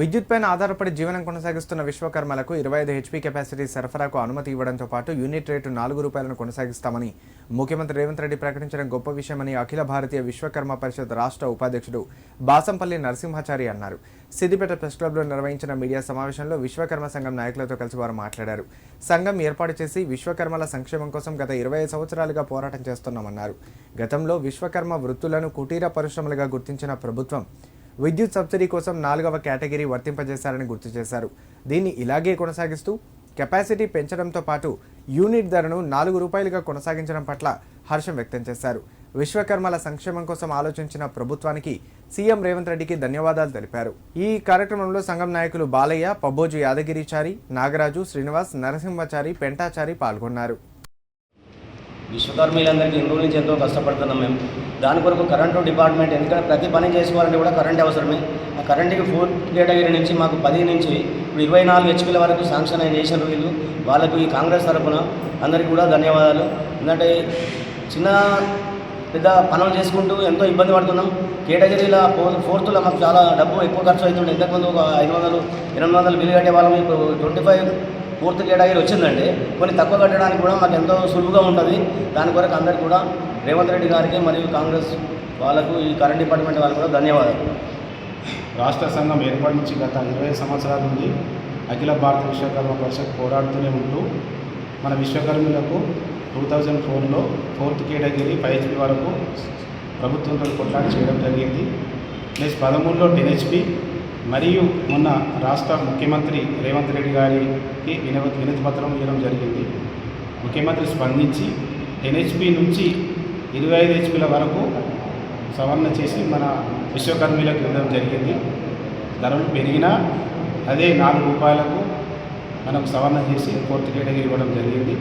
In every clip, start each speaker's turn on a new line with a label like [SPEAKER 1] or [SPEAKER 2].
[SPEAKER 1] విద్యుత్పైన ఆధారపడి జీవనం కొనసాగిస్తున్న విశ్వకర్మలకు ఇరవై ఐదు హెచ్పీ కెపాసిటీ సరఫరాకు అనుమతి ఇవ్వడంతో పాటు యూనిట్ రేటు నాలుగు రూపాయలను కొనసాగిస్తామని ముఖ్యమంత్రి రేవంత్ రెడ్డి ప్రకటించడం గొప్ప విషయమని అఖిల భారతీయ విశ్వకర్మ పరిషత్ రాష్ట్ర ఉపాధ్యక్షుడు బాసంపల్లి నరసింహాచారి అన్నారు. సిద్దిపేట ప్రెస్ క్లబ్లో నిర్వహించిన మీడియా సమావేశంలో విశ్వకర్మ సంఘం నాయకులతో కలిసి వారు మాట్లాడారు. సంఘం ఏర్పాటు చేసి విశ్వకర్మల సంక్షేమం కోసం గత ఇరవై సంవత్సరాలుగా పోరాటం చేస్తున్నామన్నారు. గతంలో విశ్వకర్మ వృత్తులను కుటీర పరిశ్రమలుగా గుర్తించిన ప్రభుత్వం విద్యుత్ సబ్సిడీ కోసం నాలుగవ కేటగిరీ వర్తింపజేశారని గుర్తు చేశారు. దీన్ని ఇలాగే కొనసాగిస్తూ కెపాసిటీ పెంచడంతో పాటు యూనిట్ ధరను నాలుగు రూపాయలుగా కొనసాగించడం పట్ల హర్షం వ్యక్తం చేశారు. విశ్వకర్మల సంక్షేమం కోసం ఆలోచించిన ప్రభుత్వానికి సీఎం రేవంత్ రెడ్డికి ధన్యవాదాలు తెలిపారు. ఈ కార్యక్రమంలో సంఘం నాయకులు బాలయ్య పబ్బోజు యాదగిరిచారి నాగరాజు శ్రీనివాస్ నరసింహచారి పెంటాచారి పాల్గొన్నారు.
[SPEAKER 2] విశ్వకర్మీలందరికీ ఇన్ని రోజుల నుంచి ఎంతో కష్టపడుతున్నాం మేము. దాని కొరకు కరెంటు డిపార్ట్మెంట్ ఎందుకంటే ప్రతి పని చేసుకోవాలంటే కూడా కరెంట్ అవసరమే. ఆ కరెంటుకి ఫోర్ కేటగిరీ నుంచి మాకు పది నుంచి ఇప్పుడు ఇరవై నాలుగు హెచ్పీల వరకు శాంక్షన్ అయిన చేసిన వీళ్ళు. వాళ్ళకు ఈ కాంగ్రెస్ తరఫున అందరికీ కూడా ధన్యవాదాలు. ఎందుకంటే చిన్న పెద్ద పనులు చేసుకుంటూ ఎంతో ఇబ్బంది పడుతున్నాం. కేటగిరీల ఫోర్త్లో మాకు చాలా డబ్బు ఎక్కువ ఖర్చు అవుతుంది ఇంతకుముందు ఒక ఐదు వందలు ఎనిమిది వందలు బిల్లు కట్టే వాళ్ళం ఇప్పుడు ట్వంటీ ఫైవ్ ఫోర్త్ కేటగిరీ వచ్చిందండి. కొన్ని తక్కువ కట్టడానికి కూడా మాకు ఎంతో సులువుగా ఉంటుంది. దాని కొరకు అందరికీ కూడా రేవంత్ రెడ్డి గారికి మరియు కాంగ్రెస్ వాళ్ళకు ఈ కరెంట్ డిపార్ట్మెంట్ వాళ్ళకు కూడా ధన్యవాదాలు.
[SPEAKER 3] రాష్ట్ర సంఘం ఏర్పాటు నుంచి గత ఇరవై సంవత్సరాల నుండి అఖిల భారత విశ్వకర్మ పరిషత్ పోరాడుతూనే ఉంటూ మన విశ్వకర్మలకు టూ థౌజండ్ ఫోర్లో ఫోర్త్ కేటగిరీ ఫైవ్ వరకు ప్రభుత్వంతో కొట్లాడి చేయడం జరిగింది. ప్లస్ పదమూడులో టెన్ హెచ్పి మరియు మొన్న రాష్ట్ర ముఖ్యమంత్రి రేవంత్ రెడ్డి గారికి వినవ వినతి పత్రం ఇవ్వడం జరిగింది. ముఖ్యమంత్రి స్పందించి ఎన్హెచ్పి నుంచి ఇరవై ఐదు హెచ్పిల వరకు సవరణ చేసి మన విశ్వకర్మీలకు ఇవ్వడం జరిగింది. ధరలు పెరిగినా అదే నాలుగు రూపాయలకు మనకు సవరణ చేసి ఫోర్త్ కేటగిరీ ఇవ్వడం జరిగింది.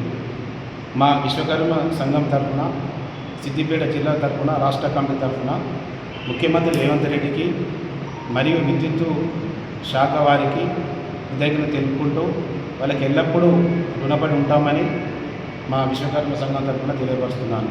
[SPEAKER 3] మా విశ్వకర్మ సంఘం తరఫున సిద్దిపేట జిల్లా తరఫున రాష్ట్ర కమిటీ తరఫున ముఖ్యమంత్రి రేవంత్ రెడ్డికి మరియు విద్యుత్తు శాఖ వారికి కృతజ్ఞత తెలుపుకుంటూ వాళ్ళకి ఎల్లప్పుడూ రుణపడి ఉంటామని మా విశ్వకర్మ సంఘం తరఫున తెలియపరుస్తున్నాను.